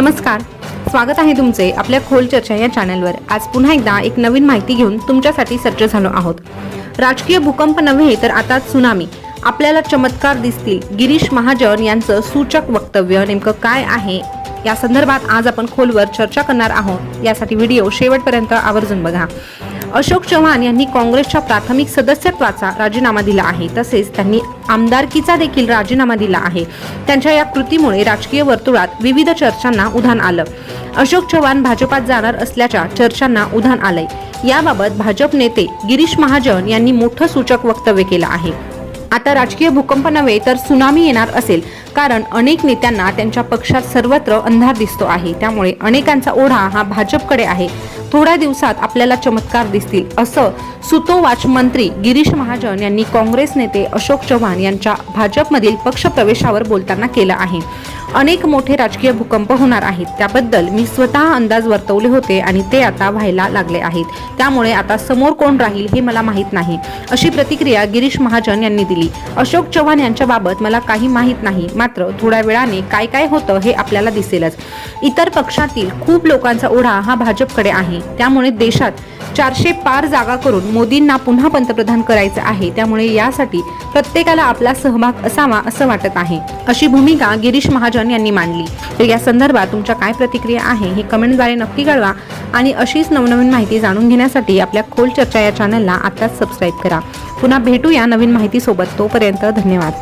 नमस्कार. स्वागत आहे तुमचे आपल्या खोल चर्चा या चॅनलवर आज पुन्हा एकदा एक नवीन माहिती घेऊन तुमच्यासाठी सज्ज झालो आहोत. राजकीय भूकंप नव्हे तर आता सुनामी आपल्याला चमत्कार दिसतील. गिरीश महाजन यांचं सूचक वक्तव्य नेमकं काय आहे? या संदर्भात आज आपण खोलवर चर्चा करणार आहोत. यासाठी व्हिडिओ शेवटपर्यंत आवर्जून बघा. अशोक चव्हाण यांनी काँग्रेसच्या प्राथमिक सदस्यत्वाचा राजीनामा दिला आहे. तसेच त्यांनी आमदारकीचा देखील राजीनामा दिला आहे. त्यांच्या या कृतीमुळे राजकीय वर्तुळात विविध चर्चांना उधाण आलं. अशोक चव्हाण भाजपात जाणार असल्याच्या चर्चांना उधाण आलंय. याबाबत भाजप नेते गिरीश महाजन यांनी मोठं सूचक वक्तव्य केलं आहे. आता राजकीय भूकंप नव्हे तर सुनामी येणार असेल. कारण अनेक नेत्यांना त्यांच्या पक्षात सर्वत्र अंधार दिसतो आहे. त्यामुळे अनेकांचा ओढा हा भाजपकडे आहे. थोड्या दिवसात आपल्याला चमत्कार दिसतील असं सुतोवाच मंत्री गिरीश महाजन यांनी काँग्रेस नेते अशोक चव्हाण यांच्या भाजपमधील पक्षप्रवेशावर बोलताना केलं आहे. अनेक मोठे राजकीय भूकंप होणार आहेत. त्याबद्दल मी स्वतः अंदाज वर्तवले होते आणि ते आता व्हायला लागले आहेत. त्यामुळे आता समोर कोण राहील हे मला माहीत नाही. अशी प्रतिक्रिया गिरीश महाजन यांनी दिली. अशोक चव्हाण यांच्याबाबत मला काही माहीत नाही. मात्र थोड्या वेळाने काय काय होतं हे आपल्याला दिसेलच. इतर पक्षातील खूप लोकांचा ओढा हा भाजपकडे आहे. त्यामुळे देशात चारशे पार जागा करून मोदींना पुन्हा पंतप्रधान करायचं आहे. त्यामुळे यासाठी प्रत्येकाला आपला सहभाग असावा असं वाटत आहे. अशी भूमिका गिरीश महाजन यांनी मांडली. तर या संदर्भात तुमच्या काय प्रतिक्रिया आहे हे कमेंटद्वारे नक्की कळवा आणि अशीच नवनवीन माहिती जाणून घेण्यासाठी आपल्या खोल चर्चा या चॅनलला आत्ताच सबस्क्राईब करा. पुन्हा भेटूया नवीन माहितीसोबत. तोपर्यंत धन्यवाद.